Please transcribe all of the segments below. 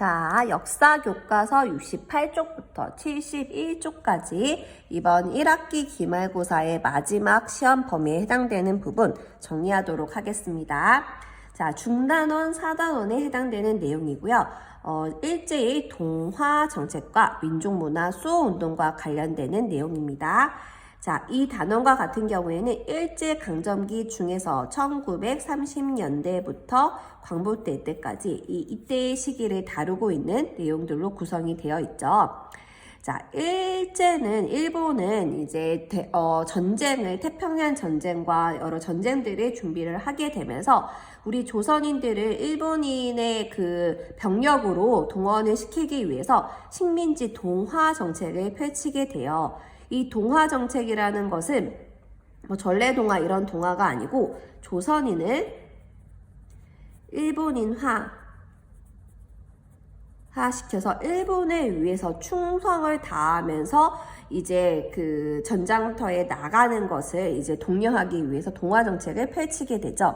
자, 역사 교과서 68쪽부터 71쪽까지 이번 1학기 기말고사의 마지막 시험 범위에 해당되는 부분 정리하도록 하겠습니다. 자, 중단원, 사단원에 해당되는 내용이고요. 어, 일제의 동화 정책과 민족문화 수호운동과 관련되는 내용입니다. 자, 이 단원과 같은 경우에는 일제 강점기 중에서 1930년대부터 광복대 때까지 이 이때의 시기를 다루고 있는 내용들로 구성이 되어 있죠. 자, 일제는 일본은 이제 대- 어, 전쟁을 태평양 전쟁과 여러 전쟁들의 준비를 하게 되면서 우리 조선인들을 일본인의 그 병력으로 동원을 시키기 위해서 식민지 동화 정책을 펼치게 돼요. 이 동화 정책이라는 것은 뭐 전래 동화 이런 동화가 아니고 조선인을 일본인화 시켜서 일본을 위해서 충성을 다하면서 이제 그 전장터에 나가는 것을 이제 독려하기 위해서 동화 정책을 펼치게 되죠.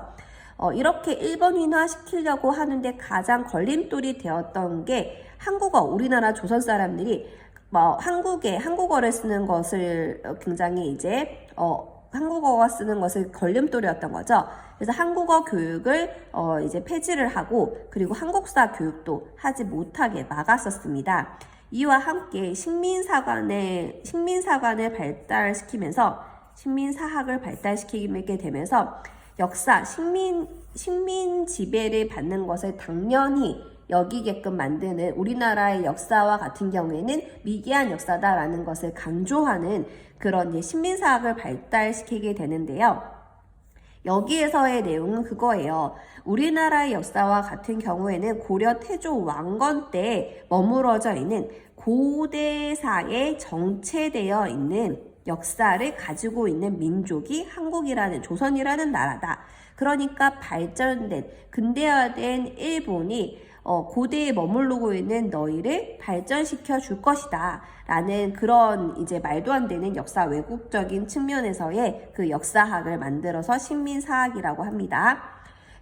어, 이렇게 일본인화 시키려고 하는데 가장 걸림돌이 되었던 게 한국어, 우리나라 조선 사람들이 뭐 한국에 한국어를 쓰는 것을 어, 굉장히 이제 어, 한국어가 쓰는 것을 걸림돌이었던 거죠. 그래서 한국어 교육을 어, 이제 폐지를 하고 그리고 한국사 교육도 하지 못하게 막았었습니다. 이와 함께 식민사관의 식민사관을 발달시키면서 식민사학을 발달시키게 되면서 역사 식민 식민 지배를 받는 것을 당연히 여기게끔 만드는 우리나라의 역사와 같은 경우에는 미개한 역사다라는 것을 강조하는 그런 신민사학을 발달시키게 되는데요. 여기에서의 내용은 그거예요. 우리나라의 역사와 같은 경우에는 고려 태조 왕건 때 머무러져 있는 고대사에 정체되어 있는 역사를 가지고 있는 민족이 한국이라는 조선이라는 나라다. 그러니까 발전된 근대화된 일본이 어, 고대에 머무르고 있는 너희를 발전시켜 줄 것이다. 라는 그런 이제 말도 안 되는 역사 왜곡적인 측면에서의 그 역사학을 만들어서 식민사학이라고 합니다.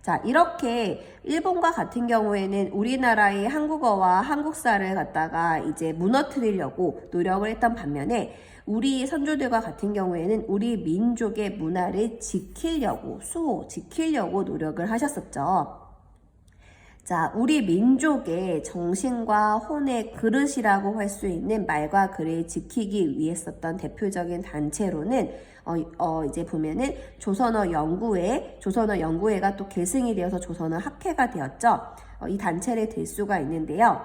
자, 이렇게 일본과 같은 경우에는 우리나라의 한국어와 한국사를 갖다가 이제 무너뜨리려고 노력을 했던 반면에 우리 선조들과 같은 경우에는 우리 민족의 문화를 지키려고, 수호, 지키려고 노력을 하셨었죠. 자, 우리 민족의 정신과 혼의 그릇이라고 할 수 있는 말과 글을 지키기 위해 썼던 대표적인 단체로는 어, 어, 이제 보면은 조선어 연구회, 조선어 연구회가 또 계승이 되어서 조선어 학회가 되었죠. 어, 이 단체를 들 수가 있는데요.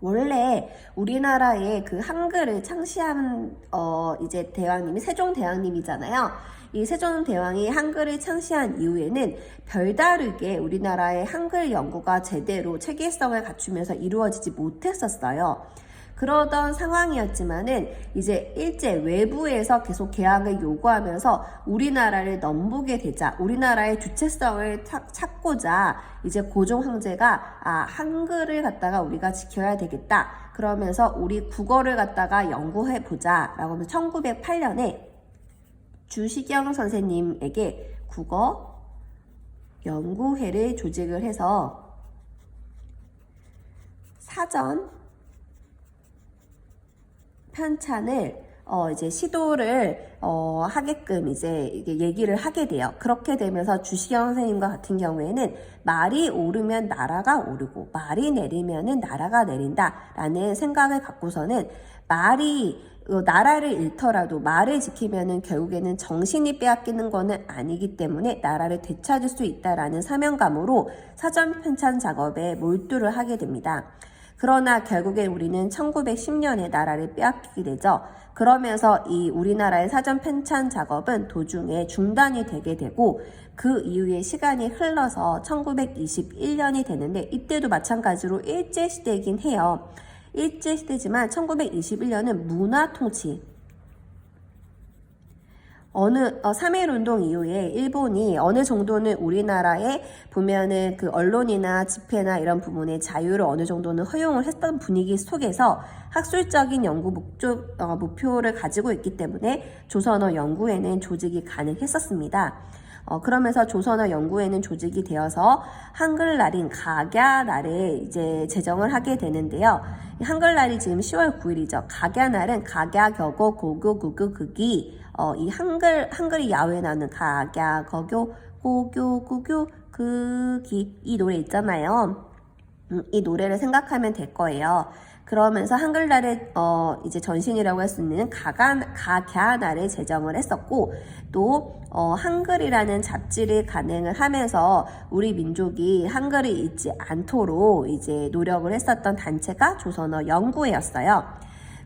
원래 우리나라의 그 한글을 창시한 어 이제 대왕님이 세종 대왕님이잖아요. 이 세종 대왕이 한글을 창시한 이후에는 별다르게 우리나라의 한글 연구가 제대로 체계성을 갖추면서 이루어지지 못했었어요. 그러던 상황이었지만은 이제 일제 외부에서 계속 개항을 요구하면서 우리나라를 넘보게 되자 우리나라의 주체성을 찾- 찾고자 이제 고종 황제가 아 한글을 갖다가 우리가 지켜야 되겠다 그러면서 우리 국어를 갖다가 연구해 보자라고 하면서 1908년에 주시경 선생님에게 국어 연구회를 조직을 해서 사전 편찬을 어 이제 시도를 어 하게끔 이제 얘기를 하게 돼요. 그렇게 되면서 주시경 선생님과 같은 경우에는 말이 오르면 나라가 오르고 말이 내리면은 나라가 내린다라는 생각을 갖고서는 말이 어, 나라를 잃더라도 말을 지키면은 결국에는 정신이 빼앗기는 거는 아니기 때문에 나라를 되찾을 수 있다라는 사명감으로 사전 편찬 작업에 몰두를 하게 됩니다. 그러나 결국에 우리는 1910년에 나라를 빼앗기게 되죠. 그러면서 이 우리나라의 사전 편찬 작업은 도중에 중단이 되게 되고 그 이후에 시간이 흘러서 1921년이 되는데 이때도 마찬가지로 일제시대이긴 해요. 일제시대지만 1921년은 문화통치 어느 어, 3.1 운동 이후에 일본이 어느 정도는 우리나라에 보면은 그 언론이나 집회나 이런 부분의 자유를 어느 정도는 허용을 했던 분위기 속에서 학술적인 연구 목적 어, 목표를 가지고 있기 때문에 조선어 연구에는 조직이 가능했었습니다. 어, 그러면서 조선어 연구회는 조직이 되어서 한글날인 각야날에 이제 제정을 하게 되는데요. 이 한글날이 지금 10월 9일이죠. 각야날은 각야 격오 고교 구교 극이 어, 이 한글 한글이 야외에 나오는 각야 거교 고교 구교 극이 이 노래 있잖아요. 음, 이 노래를 생각하면 될 거예요. 그러면서 한글날의 어, 이제 전신이라고 할 수 있는 가간 가갸날을 제정을 했었고 또 어, 한글이라는 잡지를 간행을 하면서 우리 민족이 한글을 잊지 않도록 이제 노력을 했었던 단체가 조선어 연구회였어요.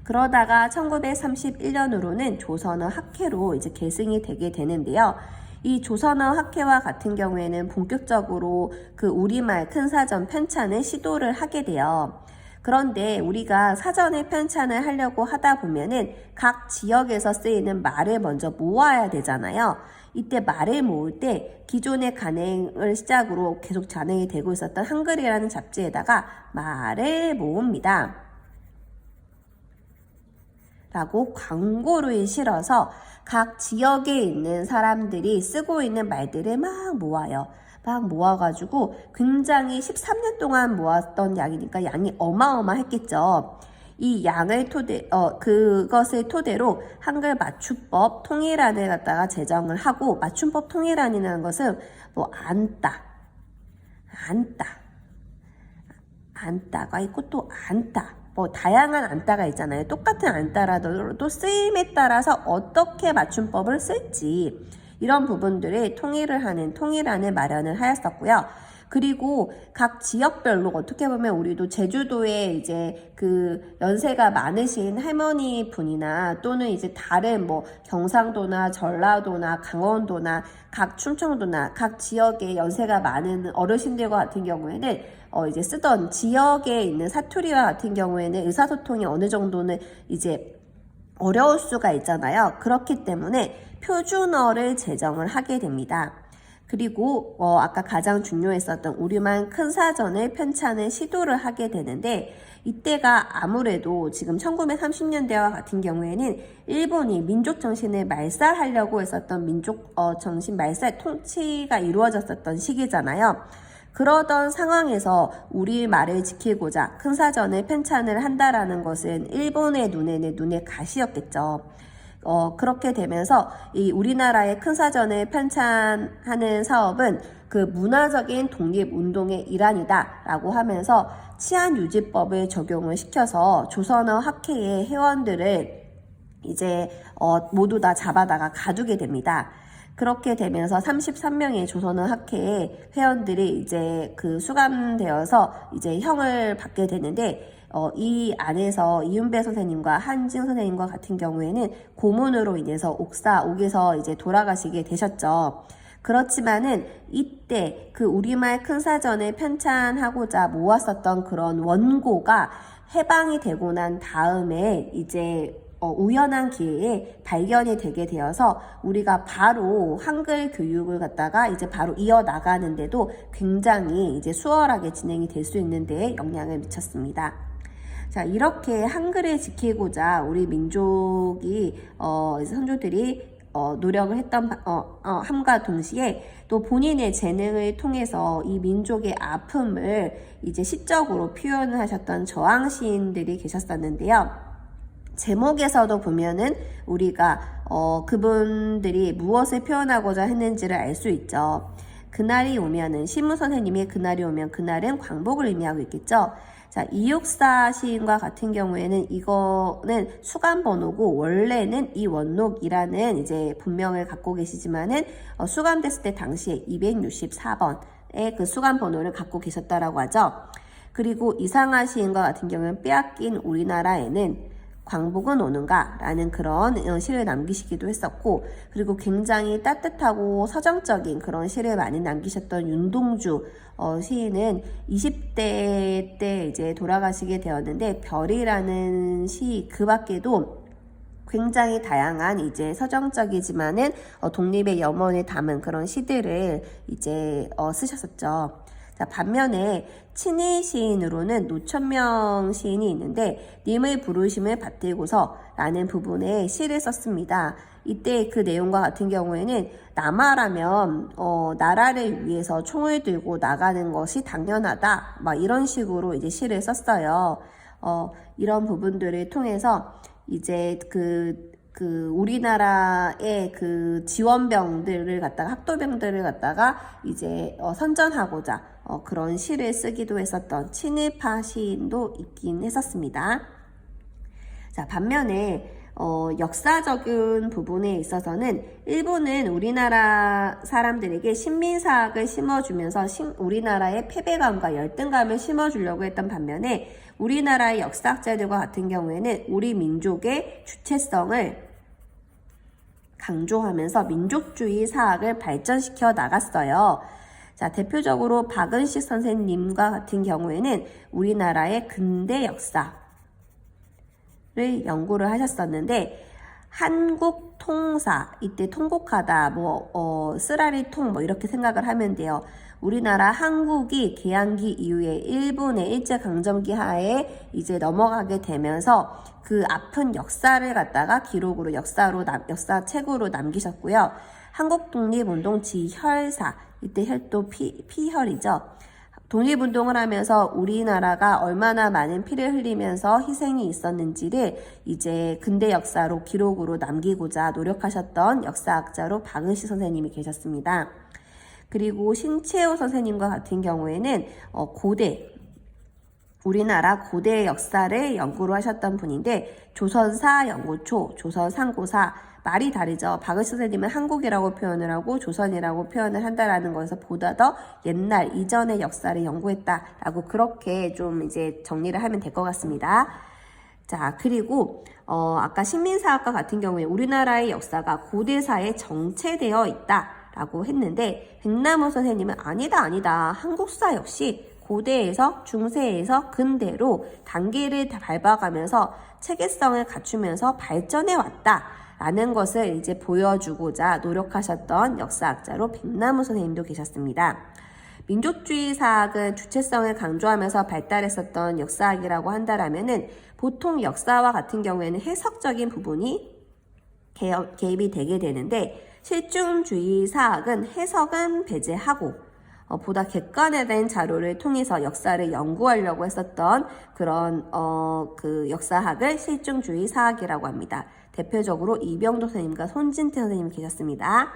그러다가 1931년으로는 조선어 학회로 이제 계승이 되게 되는데요. 이 조선어 학회와 같은 경우에는 본격적으로 그 우리말 큰 사전 편찬을 시도를 하게 돼요. 그런데 우리가 사전에 편찬을 하려고 하다 보면은 각 지역에서 쓰이는 말을 먼저 모아야 되잖아요. 이때 말을 모을 때 기존의 간행을 시작으로 계속 잔행이 되고 있었던 한글이라는 잡지에다가 말을 모읍니다. 라고 광고를 실어서 각 지역에 있는 사람들이 쓰고 있는 말들을 막 모아요. 막 모아가지고 굉장히 13년 동안 모았던 양이니까 양이 어마어마했겠죠. 이 양을 토대, 어, 그것을 토대로 한글 맞춤법 통일안을 갖다가 제정을 하고 맞춤법 통일안이라는 것은 뭐 안따, 안따, 안따가 있고 또 안따, 뭐 다양한 안따가 있잖아요. 똑같은 안따라도 또 쓰임에 따라서 어떻게 맞춤법을 쓸지 이런 부분들을 통일을 하는 통일안을 마련을 하였었고요. 그리고 각 지역별로 어떻게 보면 우리도 제주도에 이제 그 연세가 많으신 할머니 분이나 또는 이제 다른 뭐 경상도나 전라도나 강원도나 각 충청도나 각 지역에 연세가 많은 어르신들과 같은 경우에는 어 이제 쓰던 지역에 있는 사투리와 같은 경우에는 의사소통이 어느 정도는 이제 어려울 수가 있잖아요. 그렇기 때문에 표준어를 제정을 하게 됩니다. 그리고 어, 아까 가장 중요했었던 우리만 큰 사전을 편찬을 시도를 하게 되는데 이때가 아무래도 지금 1930년대와 같은 경우에는 일본이 민족 정신을 말살하려고 했었던 민족 어, 정신 말살 통치가 이루어졌었던 시기잖아요. 그러던 상황에서 우리 말을 지키고자 큰 사전을 편찬을 한다라는 것은 일본의 눈에는 눈의 가시였겠죠. 어, 그렇게 되면서 이 우리나라의 큰 사전을 편찬하는 사업은 그 문화적인 독립운동의 일환이다라고 하면서 치안유지법을 적용을 시켜서 조선어 학회의 회원들을 이제 어, 모두 다 잡아다가 가두게 됩니다. 그렇게 되면서 33명의 조선어 학회의 회원들이 이제 그 수감되어서 이제 형을 받게 되는데 어, 이 안에서 이윤배 선생님과 한진 선생님과 같은 경우에는 고문으로 인해서 옥사, 옥에서 이제 돌아가시게 되셨죠. 그렇지만은 이때 그 우리말 큰 사전을 편찬하고자 모았었던 그런 원고가 해방이 되고 난 다음에 이제 어, 우연한 기회에 발견이 되게 되어서 우리가 바로 한글 교육을 갖다가 이제 바로 이어나가는데도 굉장히 이제 수월하게 진행이 될 수 있는 데에 영향을 미쳤습니다. 자, 이렇게 한글을 지키고자 우리 민족이, 어, 선조들이 어, 노력을 했던 어, 어, 함과 동시에 또 본인의 재능을 통해서 이 민족의 아픔을 이제 시적으로 표현을 하셨던 저항 시인들이 계셨었는데요. 제목에서도 보면은 우리가 어, 그분들이 무엇을 표현하고자 했는지를 알 수 있죠. 그날이 오면은 신무 선생님이 그날이 오면 그날은 광복을 의미하고 있겠죠. 자, 이육사 시인과 같은 경우에는 이거는 수감 번호고 원래는 이 원록이라는 이제 본명을 갖고 계시지만은 어, 수감됐을 때 당시에 264번의 그 수감 번호를 갖고 계셨다라고 하죠. 그리고 이상하 시인과 같은 경우는 빼앗긴 우리나라에는 광복은 오는가? 라는 그런 어, 시를 남기시기도 했었고, 그리고 굉장히 따뜻하고 서정적인 그런 시를 많이 남기셨던 윤동주 어, 시인은 20대 때 이제 돌아가시게 되었는데, 별이라는 시 그 밖에도 굉장히 다양한 이제 서정적이지만은 어, 독립의 염원을 담은 그런 시들을 이제 어, 쓰셨었죠. 자, 반면에 친위 시인으로는 노천명 시인이 있는데 님의 부르심을 받들고서 라는 부분에 시를 썼습니다. 이때 그 내용과 같은 경우에는 남아라면 어, 나라를 위해서 총을 들고 나가는 것이 당연하다. 막 이런 식으로 이제 시를 썼어요. 어, 이런 부분들을 통해서 이제 그, 그 우리나라의 그 지원병들을 갖다가 학도병들을 갖다가 이제 어, 선전하고자 어, 그런 시를 쓰기도 했었던 친일파 시인도 있긴 했었습니다. 자, 반면에 어, 역사적인 부분에 있어서는 일본은 우리나라 사람들에게 신민사학을 심어주면서 신- 우리나라의 패배감과 열등감을 심어주려고 했던 반면에 우리나라의 역사학자들과 같은 경우에는 우리 민족의 주체성을 강조하면서 민족주의 사학을 발전시켜 나갔어요. 자, 대표적으로 박은식 선생님과 같은 경우에는 우리나라의 근대 역사를 연구를 하셨었는데, 한국 통사, 이때 통곡하다, 뭐, 어, 쓰라리 통, 뭐, 이렇게 생각을 하면 돼요. 우리나라 한국이 개항기 이후에 일본의 일제 강점기 하에 이제 넘어가게 되면서 그 아픈 역사를 갖다가 기록으로 역사로 남, 역사책으로 남기셨고요. 한국 독립운동 지혈사, 이때 혈도 피, 피혈이죠. 독립운동을 하면서 우리나라가 얼마나 많은 피를 흘리면서 희생이 있었는지를 이제 근대 역사로 기록으로 남기고자 노력하셨던 역사학자로 박은시 선생님이 계셨습니다. 그리고 신채호 선생님과 같은 경우에는 어, 고대 우리나라 고대 역사를 연구를 하셨던 분인데 조선사 연구초, 조선 상고사 말이 다르죠. 박은시 선생님은 한국이라고 표현을 하고 조선이라고 표현을 한다라는 것에서 보다 더 옛날 이전의 역사를 연구했다라고 그렇게 좀 이제 정리를 하면 될 것 같습니다. 자, 그리고 어, 아까 식민사학과 같은 경우에 우리나라의 역사가 고대사에 정체되어 있다라고 했는데 백남호 선생님은 아니다 아니다 한국사 역시 고대에서 중세에서 근대로 단계를 다 밟아가면서 체계성을 갖추면서 발전해 왔다 라는 것을 이제 보여주고자 노력하셨던 역사학자로 백남호 선생님도 계셨습니다. 민족주의 사학은 주체성을 강조하면서 발달했었던 역사학이라고 한다라면은 보통 역사와 같은 경우에는 해석적인 부분이 개입이 되게 되는데 실증주의 사학은 해석은 배제하고 어, 보다 객관화된 자료를 통해서 역사를 연구하려고 했었던 그런 어, 그 역사학을 실증주의 사학이라고 합니다. 대표적으로 이병도 선생님과 손진태 선생님이 계셨습니다.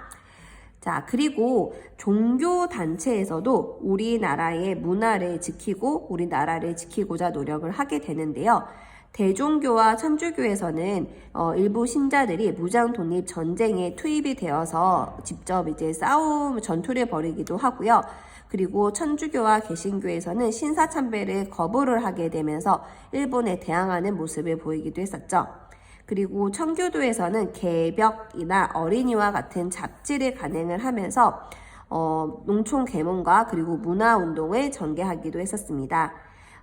자, 그리고 종교 단체에서도 우리나라의 문화를 지키고 우리나라를 지키고자 노력을 하게 되는데요. 대종교와 천주교에서는 어, 일부 신자들이 무장 독립 전쟁에 투입이 되어서 직접 이제 싸움 전투를 벌이기도 하고요. 그리고 천주교와 개신교에서는 신사 참배를 거부를 하게 되면서 일본에 대항하는 모습을 보이기도 했었죠. 그리고 청교도에서는 개벽이나 어린이와 같은 잡지를 간행을 하면서 어, 농촌 계몽과 그리고 문화 운동을 전개하기도 했었습니다.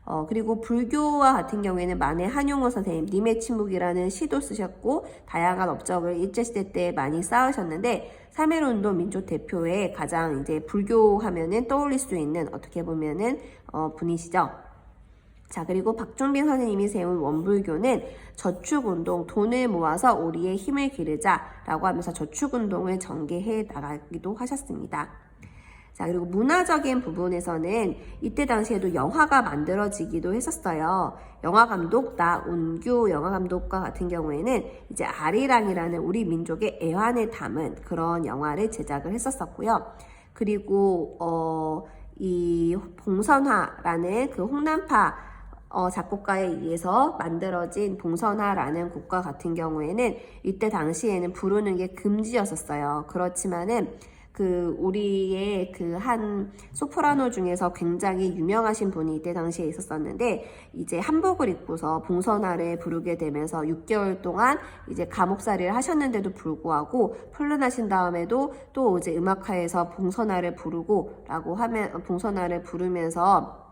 어, 그리고 불교와 같은 경우에는 만해 한용호 선생님, 님의 침묵이라는 시도 쓰셨고, 다양한 업적을 일제시대 때 많이 쌓으셨는데, 3.1운동 민족 대표의 가장 이제 불교 하면은 떠올릴 수 있는 어떻게 보면은, 어, 분이시죠. 자, 그리고 박종빈 선생님이 세운 원불교는 저축운동, 돈을 모아서 우리의 힘을 기르자라고 하면서 저축운동을 전개해 나가기도 하셨습니다. 자, 그리고 문화적인 부분에서는 이때 당시에도 영화가 만들어지기도 했었어요. 영화 감독 나운규 영화 감독과 같은 경우에는 이제 아리랑이라는 우리 민족의 애환을 담은 그런 영화를 제작을 했었었고요. 그리고 어, 이 봉선화라는 그 홍남파 어, 작곡가에 의해서 만들어진 봉선화라는 곡과 같은 경우에는 이때 당시에는 부르는 게 금지였었어요. 그렇지만은 그 우리의 그 한 소프라노 중에서 굉장히 유명하신 분이 이때 당시에 있었었는데 이제 한복을 입고서 봉선화를 부르게 되면서 6개월 동안 이제 감옥살이를 하셨는데도 불구하고 풀려나신 다음에도 또 이제 음악회에서 봉선화를 부르고라고 하면 봉선화를 부르면서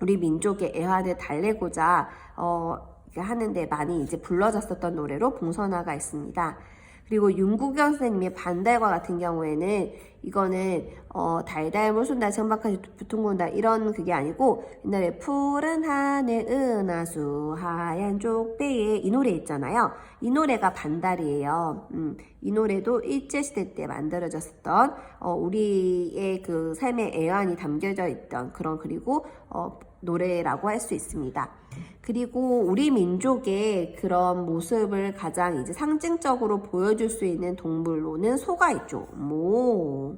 우리 민족의 애환을 달래고자 어, 하는데 많이 이제 불러졌었던 노래로 봉선화가 있습니다. 그리고 윤국영 선생님의 반달과 같은 경우에는 이거는 어, 달달 무순달 정박하지 부퉁군달 이런 그게 아니고 옛날에 푸른 하늘 은하수 하얀 쪽배에 이 노래 있잖아요. 이 노래가 반달이에요. 음, 이 노래도 일제시대 때 만들어졌었던 어, 우리의 그 삶의 애환이 담겨져 있던 그런 그리고 어, 노래라고 할 수 있습니다. 그리고 우리 민족의 그런 모습을 가장 이제 상징적으로 보여줄 수 있는 동물로는 소가 있죠. 뭐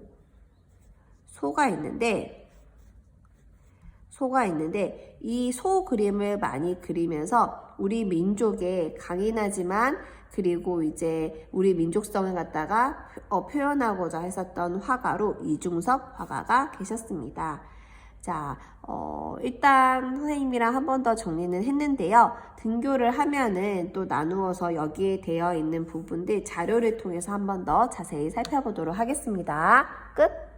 소가 있는데 소가 있는데 이 소 그림을 많이 그리면서 우리 민족의 강인하지만 그리고 이제 우리 민족성을 갖다가 어, 표현하고자 했었던 화가로 이중섭 화가가 계셨습니다. 자, 어, 일단 선생님이랑 한 번 더 정리는 했는데요. 등교를 하면은 또 나누어서 여기에 되어 있는 부분들 자료를 통해서 한 번 더 자세히 살펴보도록 하겠습니다. 끝!